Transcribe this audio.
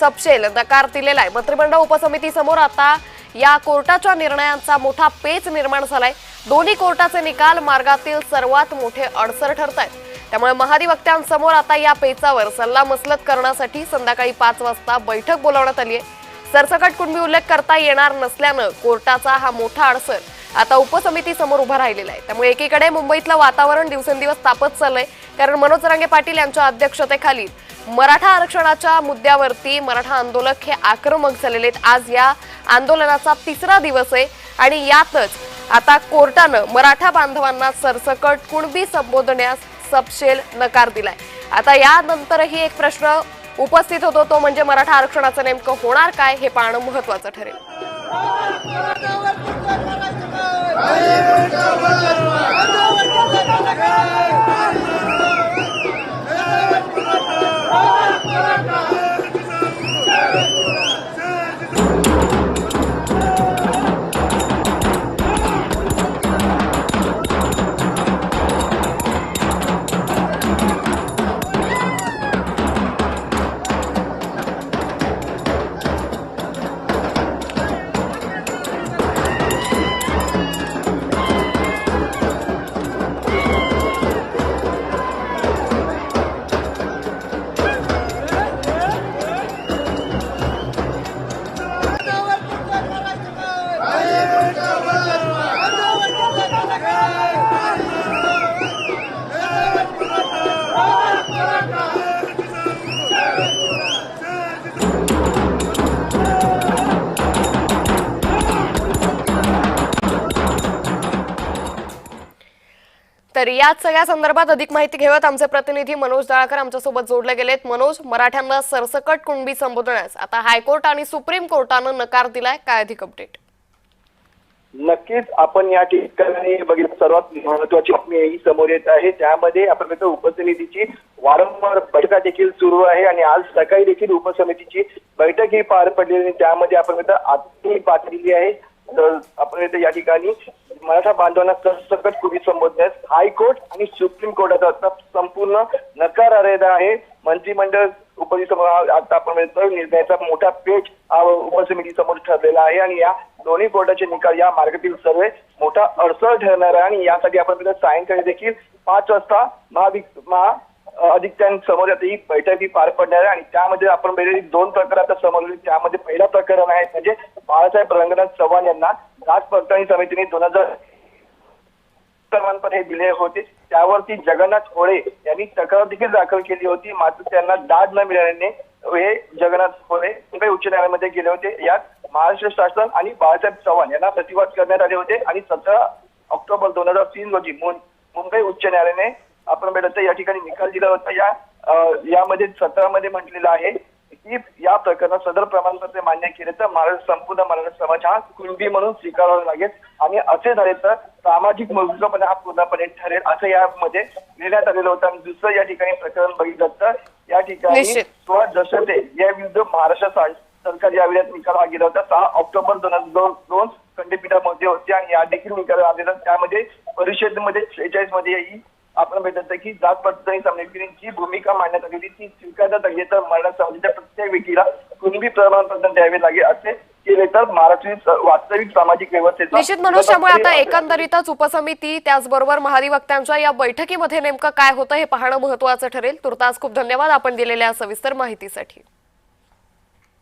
सपशेल. नकार दिलेला आहे. मंत्रिमंडळ उपसमितीसमोर आता या कोर्टाच्या निर्णयांचा मोठा पेच निर्माण झालाय. दोन्ही कोर्टाचे निकाल मार्गातील सर्वात मोठे अडसर ठरत आहेत त्यामुळे महाधिवक्त्यांसमोर आता या पेचावर सल्लामसलत करण्यासाठी संध्याकाळी पाच वाजता बैठक बोलावण्यात आली आहे सरसकट कुणबी उल्लेख करता येणार नसल्यानं कोर्टाचा हा मोठा अडसर आता उपसमिती समोर उभा राहिलेला आहे. त्यामुळे एकीकडे मुंबईतलं वातावरण दिवसेंदिवस तापत चाललंय. कारण मनोज रांगे पाटील यांच्या अध्यक्षतेखाली मराठा आरक्षणाच्या मुद्द्यावरती मराठा आंदोलक हे आक्रमक झालेले आहेत. आज या आंदोलनाचा तिसरा दिवस आहे आणि यातच आता कोर्टानं मराठा बांधवांना सरसकट कुणबी संबोधण्यास सपशेल नकार दिलाय. आता यानंतरही एक प्रश्न उपस्थित होतो तो म्हणजे मराठा आरक्षणाचं नेमकं होणार काय हे पाहणं महत्वाचं ठरेल. ¡Vaya तर याच सगळ्या संदर्भात अधिक माहिती घेऊयात. आमचे प्रतिनिधी मनोज जाळकर आमच्यासोबत जोडले गेलेत. मनोज मराठ्यांना सरसकट कुणबी संबोधण्यास. आता हायकोर्ट आणि सुप्रीम कोर्टानं नकार दिलाय. काय अधिक अपडेट नक्कीच आपण या ठिकाणी बघितलं. सर्वात महत्वाची बातमी ही समोर येत आहे. त्यामध्ये आपण बघतो उपसमितीची वारंवार बैठका देखील सुरू आहे आणि आज सकाळी देखील उपसमितीची बैठक ही पार पडली आणि त्यामध्ये आपण बघतो आजही पातळी आहे तर आपण या ठिकाणी मराठा बांधवांना सरसकट पूर्वी संबोधण्यास हायकोर्ट आणि सुप्रीम कोर्टाचा आता संपूर्ण नकार आलेला आहे. मंत्रिमंडळ उपसमिती आता आपण निर्णयाचा मोठा पेच उपसमिती समोर ठरलेला आहे आणि या दोन्ही कोर्टाचे निकाल या मार्गातील सर्व मोठा अडसर ठरणार आहे आणि यासाठी आपण सायंकाळी देखील पाच वाजता महाविक महा अधिकाऱ्यांसमोर आता ही बैठक ही पार पडणार आहे आणि त्यामध्ये आपण पहिले दोन प्रकार आता समोर त्यामध्ये पहिला प्रकरण आहे म्हणजे बाळासाहेब रंगनाथ चव्हाण यांना जात पडताळणी समितीने दोन हजार प्रमाणपत्र हे दिले होते. त्यावरती जगन्नाथ होळे यांनी तक्रार देखील दाखल केली होती. मात्र त्यांना दाद न मिळाल्याने हे जगन्नाथ होळे मुंबई उच्च न्यायालयामध्ये गेले होते. यात महाराष्ट्र शासन आणि बाळासाहेब चव्हाण यांना प्रतिवाद करण्यात आले होते. आणि सतरा ऑक्टोबर दोन हजार तीन रोजी मुंबई उच्च न्यायालयाने आपण भेटत या ठिकाणी निकाल दिला होता. या यामध्ये सतरामध्ये म्हटलेलं आहे. की या प्रकरणात सदर प्रमाणपत्र मान्य केले तर महाराष्ट्र संपूर्ण मराठा समाज हा कुणबी म्हणून स्वीकारावा लागेल. आणि असे झाले तर सामाजिक मजबूतपणे हा पूर्णपणे ठरेल असं यामध्ये लिहिण्यात आलेलं होतं. आणि दुसरं या ठिकाणी प्रकरण बघितलं तर या ठिकाणी. सोळा दशरथे या विरुद्ध महाराष्ट्र सरकार या वेळात निकाल हा गेला होता. सहा ऑक्टोबर दोन हजार दोन दोन खंडपीठामध्ये होते. आणि या देखील निकाल आलेला. त्यामध्ये परिषदेमध्ये शेहेचाळीसमध्ये ही आपण भेटत की जात पडताळणी समितीने जी भूमिका मांडण्यात आलेली ती स्वीकारण्यात आली तर मराठा समाजाच्या प्रत्येक व्यक्तीला कुणबी प्रमाणपत्र द्यावे लागेल असे केले तर महाराष्ट्रातील वास्तविक सामाजिक व्यवस्थेचा निश्चित मनोज त्यामुळे आता एकंदरीतच उपसमिती त्याचबरोबर महाधिवक्त्यांच्या या बैठकीमध्ये नेमकं काय होतं हे पाहणं महत्वाचं ठरेल. तुर्तास खूप धन्यवाद आपण दिलेल्या सविस्तर माहितीसाठी.